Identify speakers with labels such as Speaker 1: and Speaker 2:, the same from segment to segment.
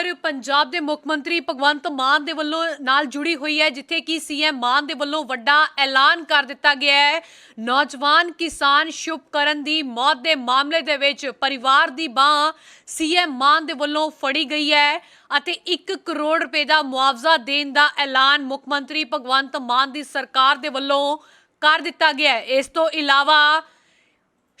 Speaker 1: ਖਬਰ ਪੰਜਾਬ ਦੇ ਮੁੱਖ ਮੰਤਰੀ ਭਗਵੰਤ ਮਾਨ ਦੇ ਵੱਲੋਂ ਨਾਲ ਜੁੜੀ ਹੋਈ ਹੈ, ਜਿੱਥੇ ਕਿ ਸੀਐਮ ਮਾਨ ਦੇ ਵੱਲੋਂ ਵੱਡਾ ਐਲਾਨ ਕਰ ਦਿੱਤਾ ਗਿਆ ਹੈ। ਨੌਜਵਾਨ ਕਿਸਾਨ ਸ਼ੁਭਕਰਨ ਦੀ ਮੌਤ ਦੇ ਮਾਮਲੇ ਦੇ ਵਿੱਚ ਪਰਿਵਾਰ ਦੀ ਬਾਹ ਸੀਐਮ ਮਾਨ ਦੇ ਵੱਲੋਂ ਫੜੀ ਗਈ ਹੈ ਅਤੇ 1 ਕਰੋੜ ਰੁਪਏ ਦਾ ਮੁਆਵਜ਼ਾ ਦੇਣ ਦਾ ਐਲਾਨ ਮੁੱਖ ਮੰਤਰੀ ਭਗਵੰਤ ਮਾਨ ਦੀ ਸਰਕਾਰ ਦੇ ਵੱਲੋਂ ਕਰ ਦਿੱਤਾ ਗਿਆ ਹੈ। ਇਸ ਤੋਂ ਇਲਾਵਾ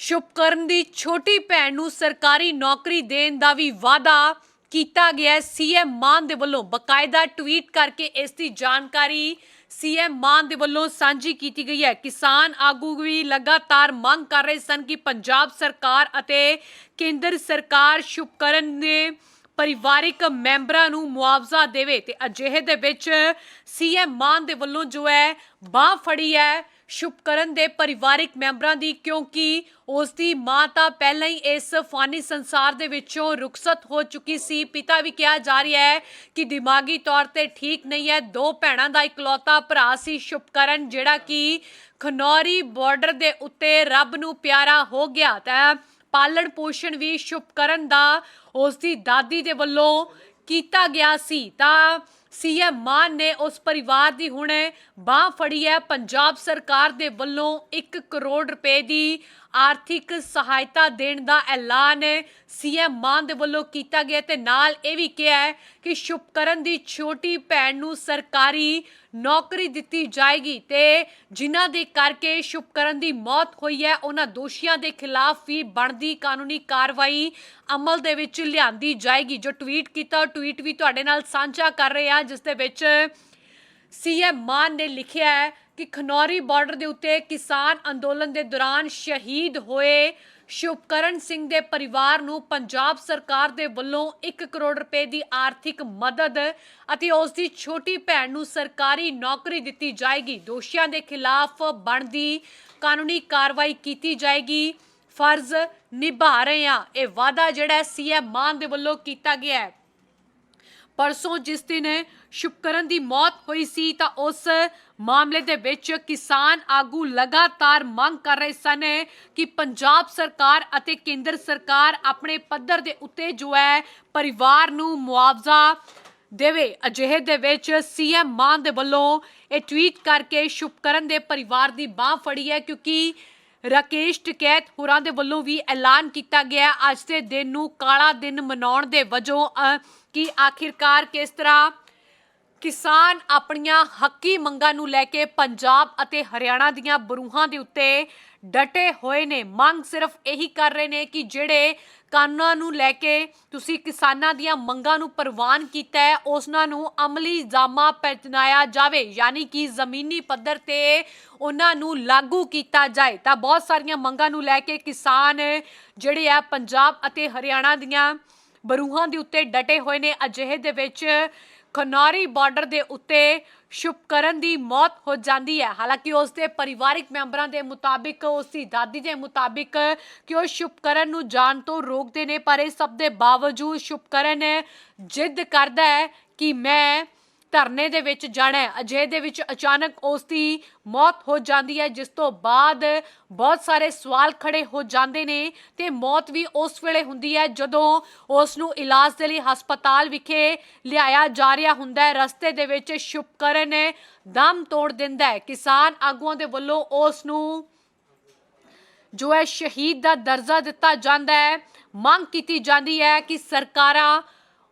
Speaker 1: ਸ਼ੁਭਕਰਨ ਦੀ ਛੋਟੀ ਭੈਣ ਨੂੰ ਸਰਕਾਰੀ ਨੌਕਰੀ ਦੇਣ ਦਾ ਵੀ ਵਾਅਦਾ ਕੀਤਾ ਗਿਆ ਹੈ। ਸੀਐਮ ਮਾਨ ਦੇ ਵੱਲੋਂ ਬਕਾਇਦਾ ਟਵੀਟ ਕਰਕੇ ਇਸ ਦੀ ਜਾਣਕਾਰੀ ਸੀਐਮ ਮਾਨ ਦੇ ਵੱਲੋਂ ਸਾਂਝੀ ਕੀਤੀ ਗਈ ਹੈ। ਕਿਸਾਨ ਆਗੂ ਵੀ ਲਗਾਤਾਰ ਮੰਗ ਕਰ ਰਹੇ ਸਨ ਕਿ ਪੰਜਾਬ ਸਰਕਾਰ ਅਤੇ ਕੇਂਦਰ ਸਰਕਾਰ ਸ਼ੁਭਕਰਨ ਨੇ ਪਰਿਵਾਰਿਕ ਮੈਂਬਰਾਂ ਨੂੰ ਮੁਆਵਜ਼ਾ ਦੇਵੇ ਤੇ ਅਜਿਹੇ ਦੇ ਵਿੱਚ ਸੀਐਮ ਮਾਨ ਦੇ ਵੱਲੋਂ ਜੋ ਹੈ ਬਾਹ ਫੜੀ ਹੈ। ਸ਼ੁਭਕਰਨ ਦੇ ਪਰਿਵਾਰਿਕ ਮੈਂਬਰਾਂ ਦੀ, ਕਿਉਂਕਿ ਉਸ ਦੀ ਮਾਂ ਤਾਂ ਪਹਿਲਾਂ ਹੀ ਇਸ ਫਾਨੀ ਸੰਸਾਰ ਦੇ ਵਿੱਚੋਂ ਰੁਖਸਤ ਹੋ ਚੁੱਕੀ ਸੀ। ਪਿਤਾ ਵੀ ਕਿਹਾ ਜਾ ਰਿਹਾ ਹੈ ਕਿ ਦਿਮਾਗੀ ਤੌਰ ਤੇ ਠੀਕ ਨਹੀਂ ਹੈ। ਦੋ ਭੈਣਾਂ ਦਾ ਇਕਲੌਤਾ ਭਰਾ ਸੀ ਸ਼ੁਭਕਰਨ ਜਿਹੜਾ ਕਿ ਖਨੌਰੀ ਬਾਰਡਰ ਦੇ ਉੱਤੇ ਰੱਬ ਨੂੰ ਪਿਆਰਾ ਹੋ ਗਿਆ। ਤਾਂ ਪਾਲਣ ਪੋਸ਼ਣ ਵੀ ਸ਼ੁਭਕਰਨ ਦਾ ਉਸ ਦੀ ਦਾਦੀ ਦੇ ਵੱਲੋਂ ਕੀਤਾ ਗਿਆ ਸੀ। ਤਾਂ ਸੀਐਮ ਮਾਨ ਨੇ ਉਸ ਪਰਿਵਾਰ ਦੀ ਹੁਣ ਬਾਹ ਫੜੀ ਹੈ। ਪੰਜਾਬ ਸਰਕਾਰ ਦੇ ਵੱਲੋਂ 1 ਕਰੋੜ ਰੁਪਏ ਦੀ ਆਰਥਿਕ ਸਹਾਇਤਾ ਦੇਣ ਦਾ ਐਲਾਨ ਸੀਐਮ ਮਾਨ ਦੇ ਵੱਲੋਂ ਕੀਤਾ ਗਿਆ ਤੇ ਨਾਲ ਇਹ ਵੀ ਕਿਹਾ ਹੈ ਕਿ ਸ਼ੁਭਕਰਨ ਦੀ ਛੋਟੀ ਭੈਣ ਨੂੰ ਸਰਕਾਰੀ ਨੌਕਰੀ ਦਿੱਤੀ ਜਾਏਗੀ ਤੇ ਜਿਨ੍ਹਾਂ ਦੇ ਕਰਕੇ ਸ਼ੁਭਕਰਨ ਦੀ ਮੌਤ ਹੋਈ ਹੈ, ਉਹਨਾਂ ਦੋਸ਼ੀਆਂ ਦੇ ਖਿਲਾਫ ਵੀ ਬਣਦੀ ਕਾਨੂੰਨੀ ਕਾਰਵਾਈ ਅਮਲ ਦੇ ਵਿੱਚ ਲਿਆਂਦੀ ਜਾਏਗੀ। ਜੋ ਟਵੀਟ ਕੀਤਾ ਉਹ ਟਵੀਟ ਵੀ ਤੁਹਾਡੇ ਨਾਲ ਸਾਂਝਾ ਕਰ ਰਹੇ ਹਾਂ। ਜਿਸ ਦੇ ਵਿੱਚ ਸੀਐਮ ਮਾਨ ਨੇ ਲਿਖਿਆ ਹੈ ਕਿ ਖਨੌਰੀ ਬਾਰਡਰ ਦੇ ਉੱਤੇ ਕਿਸਾਨ ਅੰਦੋਲਨ ਦੇ ਦੌਰਾਨ ਸ਼ਹੀਦ ਹੋਏ ਸ਼ੁਭਕਰਨ ਸਿੰਘ ਦੇ ਪਰਿਵਾਰ ਨੂੰ ਪੰਜਾਬ ਸਰਕਾਰ ਦੇ ਵੱਲੋਂ 1 ਕਰੋੜ ਰੁਪਏ ਦੀ ਆਰਥਿਕ ਮਦਦ ਅਤੇ ਉਸ ਦੀ ਛੋਟੀ ਭੈਣ ਨੂੰ ਸਰਕਾਰੀ ਨੌਕਰੀ ਦਿੱਤੀ ਜਾਏਗੀ। ਦੋਸ਼ੀਆਂ ਦੇ ਖਿਲਾਫ ਬਣਦੀ ਕਾਨੂੰਨੀ ਕਾਰਵਾਈ ਕੀਤੀ ਜਾਏਗੀ। ਫਰਜ਼ ਨਿਭਾ ਰਹੇ ਹਾਂ। ਇਹ ਵਾਅਦਾ ਜਿਹੜਾ ਸੀਐਮ ਮਾਨ ਦੇ ਵੱਲੋਂ ਕੀਤਾ ਗਿਆ ਹੈ। ਪਰਸੋਂ ਜਿਸ ਦਿਨ ਸ਼ੁਭਕਰਨ ਦੀ ਮੌਤ ਹੋਈ ਸੀ ਤਾਂ ਉਸ ਮਾਮਲੇ ਦੇ ਵਿੱਚ ਕਿਸਾਨ ਆਗੂ ਲਗਾਤਾਰ ਮੰਗ ਕਰ ਰਹੇ ਸਨ ਕਿ ਪੰਜਾਬ ਸਰਕਾਰ ਅਤੇ ਕੇਂਦਰ ਸਰਕਾਰ ਆਪਣੇ ਪੱਧਰ ਦੇ ਉੱਤੇ ਜੋ ਹੈ ਪਰਿਵਾਰ ਨੂੰ ਮੁਆਵਜ਼ਾ ਦੇਵੇ। ਅਜਿਹੇ ਦੇ ਵਿੱਚ ਸੀਐਮ ਮਾਨ ਦੇ ਵੱਲੋਂ ਇਹ ਟਵੀਟ ਕਰਕੇ ਸ਼ੁਭਕਰਨ ਦੇ ਪਰਿਵਾਰ ਦੀ ਬਾਹ ਫੜੀ ਹੈ ਕਿਉਂਕਿ ਰਾਕੇਸ਼ ਟਿਕੈਤ ਹੋਰਾਂ ਦੇ ਵੱਲੋਂ ਵੀ ਐਲਾਨ ਕੀਤਾ ਗਿਆ। ਅੱਜ ਦੇ ਦਿਨ ਨੂੰ ਕਾਲਾ ਦਿਨ ਮਨਾਉਣ ਦੇ ਵਜੋਂ ਅ, ਕਿ ਆਖਿਰਕਾਰ ਕਿਸ ਤਰ੍ਹਾਂ ਕਿਸਾਨ ਆਪਣੀਆਂ ਹੱਕੀ ਮੰਗਾਂ ਨੂੰ ਲੈ ਕੇ ਪੰਜਾਬ ਅਤੇ ਹਰਿਆਣਾ ਦੀਆਂ ਬਰੂਹਾਂ ਦੇ ਉੱਤੇ ਡਟੇ ਹੋਏ ਨੇ। ਮੰਗ ਸਿਰਫ ਇਹੀ ਕਰ ਰਹੇ ਨੇ ਕਿ ਜਿਹੜੇ ਕਾਨੂੰਨਾਂ ਨੂੰ ਲੈ ਕੇ ਤੁਸੀਂ ਕਿਸਾਨਾਂ ਦੀਆਂ ਮੰਗਾਂ ਨੂੰ ਪ੍ਰਵਾਨ ਕੀਤਾ ਹੈ, ਉਸਨਾਂ ਨੂੰ ਅਮਲੀ ਜਾਮਾ ਪਹਿਨਾਇਆ ਜਾਵੇ, ਯਾਨੀ ਕਿ ਜ਼ਮੀਨੀ ਪੱਧਰ ਤੇ ਉਹਨਾਂ ਨੂੰ ਲਾਗੂ ਕੀਤਾ ਜਾਏ। ਤਾਂ ਬਹੁਤ ਸਾਰੀਆਂ ਮੰਗਾਂ ਨੂੰ ਲੈ ਕੇ ਕਿਸਾਨ ਜਿਹੜੇ ਆ ਪੰਜਾਬ ਅਤੇ ਹਰਿਆਣਾ ਦੀਆਂ ਬਰੂਹਾਂ ਦੇ ਉੱਤੇ ਡਟੇ ਹੋਏ ਨੇ। ਅਜਿਹੇ ਦੇ ਵਿੱਚ ਖਨੌਰੀ ਬਾਰਡਰ ਦੇ ਉੱਤੇ ਸ਼ੁਭਕਰਨ ਦੀ ਮੌਤ ਹੋ ਜਾਂਦੀ ਹੈ। ਹਾਲਾਂਕਿ ਉਸ ਦੇ ਪਰਿਵਾਰਿਕ ਮੈਂਬਰਾਂ ਦੇ ਮੁਤਾਬਿਕ, ਉਸ ਦੀ ਦਾਦੀ ਦੇ ਮੁਤਾਬਿਕ ਕਿ ਉਹ ਸ਼ੁਭਕਰਨ ਨੂੰ ਜਾਣ ਤੋਂ ਰੋਕਦੇ ਨੇ, ਪਰ ਇਹ ਸਭ ਦੇ ਬਾਵਜੂਦ ਸ਼ੁਭਕਰਨ ਜਿੱਦ ਕਰਦਾ ਹੈ ਕਿ ਮੈਂ ਧਰਨੇ ਦੇ ਵਿੱਚ ਜਾਣਾ ਹੈ। ਅਜੇ ਦੇ ਵਿੱਚ ਅਚਾਨਕ ਉਸ ਦੀ ਮੌਤ ਹੋ ਜਾਂਦੀ ਹੈ, ਜਿਸ ਤੋਂ ਬਾਅਦ ਬਹੁਤ ਸਾਰੇ ਸਵਾਲ ਖੜੇ ਹੋ ਜਾਂਦੇ ਨੇ ਤੇ ਮੌਤ ਵੀ ਉਸ ਵੇਲੇ ਹੁੰਦੀ ਹੈ, ਜਦੋਂ ਉਸ ਨੂੰ ਇਲਾਜ ਦੇ ਲਈ ਹਸਪਤਾਲ ਵਿਖੇ ਲਿਆਇਆ ਜਾ ਰਿਹਾ ਹੁੰਦਾ ਹੈ। ਰਸਤੇ ਦੇ ਵਿੱਚ ਸ਼ੁਭਕਰਨ ਦਮ ਤੋੜ ਦਿੰਦਾ ਹੈ। ਕਿਸਾਨ ਆਗੂਆਂ ਦੇ ਵੱਲੋਂ ਉਸ ਨੂੰ ਜੋ ਹੈ ਸ਼ਹੀਦ ਦਾ ਦਰਜਾ ਦਿੱਤਾ ਜਾਂਦਾ ਹੈ। ਮੰਗ ਕੀਤੀ ਜਾਂਦੀ ਹੈ ਕਿ ਸਰਕਾਰਾਂ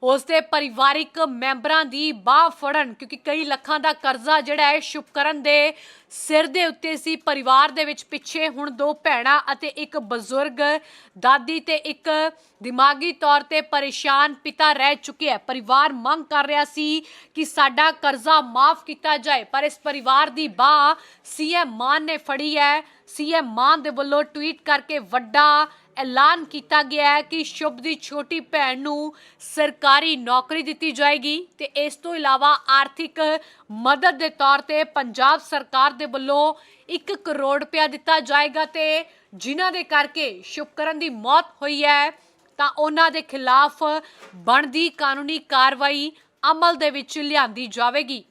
Speaker 1: ਉਸ ਦੇ ਪਰਿਵਾਰਿਕ ਮੈਂਬਰਾਂ ਦੀ ਬਾਹ ਫੜਨ, ਕਿਉਂਕਿ ਕਈ ਲੱਖਾਂ ਦਾ ਕਰਜ਼ਾ ਜਿਹੜਾ ਹੈ ਸ਼ੁਭਕਰਨ ਦੇ ਸਿਰ ਦੇ ਉੱਤੇ ਸੀ। ਪਰਿਵਾਰ ਦੇ ਵਿੱਚ ਪਿੱਛੇ ਹੁਣ ਦੋ ਭੈਣਾਂ ਅਤੇ ਇੱਕ ਬਜ਼ੁਰਗ, ਦਾਦੀ ਤੇ ਇੱਕ ਦਿਮਾਗੀ ਤੌਰ ਤੇ ਪਰੇਸ਼ਾਨ ਪਿਤਾ ਰਹਿ ਚੁੱਕਿਆ ਹੈ ਪਰਿਵਾਰ ਮੰਗ ਕਰ ਰਿਹਾ ਸੀ ਕਿ ਸਾਡਾ ਕਰਜ਼ਾ ਮਾਫ ਕੀਤਾ ਜਾਏ, ਪਰ ਇਸ ਪਰਿਵਾਰ ਦੀ ਬਾਹ ਸੀਐਮ ਮਾਨ ਨੇ ਫੜੀ ਹੈ। ਸੀਐਮ ਮਾਨ ਦੇ ਵੱਲੋਂ ਟਵੀਟ ਕਰਕੇ ਵੱਡਾ ਐਲਾਨ ਕੀਤਾ ਗਿਆ ਹੈ ਕਿ ਸ਼ੁਭ ਦੀ ਛੋਟੀ ਭੈਣ ਨੂੰ ਸਰਕਾਰੀ ਨੌਕਰੀ ਦਿੱਤੀ ਜਾਏਗੀ ਤੇ ਇਸ ਤੋਂ ਇਲਾਵਾ ਆਰਥਿਕ ਮਦਦ ਦੇ ਤੌਰ ਤੇ ਪੰਜਾਬ ਸਰਕਾਰ ਦੇ ਵੱਲੋਂ 1 ਕਰੋੜ ਰੁਪਇਆ ਦਿੱਤਾ ਜਾਏਗਾ ਤੇ ਜਿਨ੍ਹਾਂ ਦੇ ਕਰਕੇ ਸ਼ੁਭਕਰਨ ਦੀ ਮੌਤ ਹੋਈ ਹੈ, ਤਾਂ ਉਹਨਾਂ ਦੇ ਖਿਲਾਫ ਬਣਦੀ ਕਾਨੂੰਨੀ ਕਾਰਵਾਈ ਅਮਲ ਦੇ ਵਿੱਚ ਲਿਆਂਦੀ ਜਾਵੇਗੀ।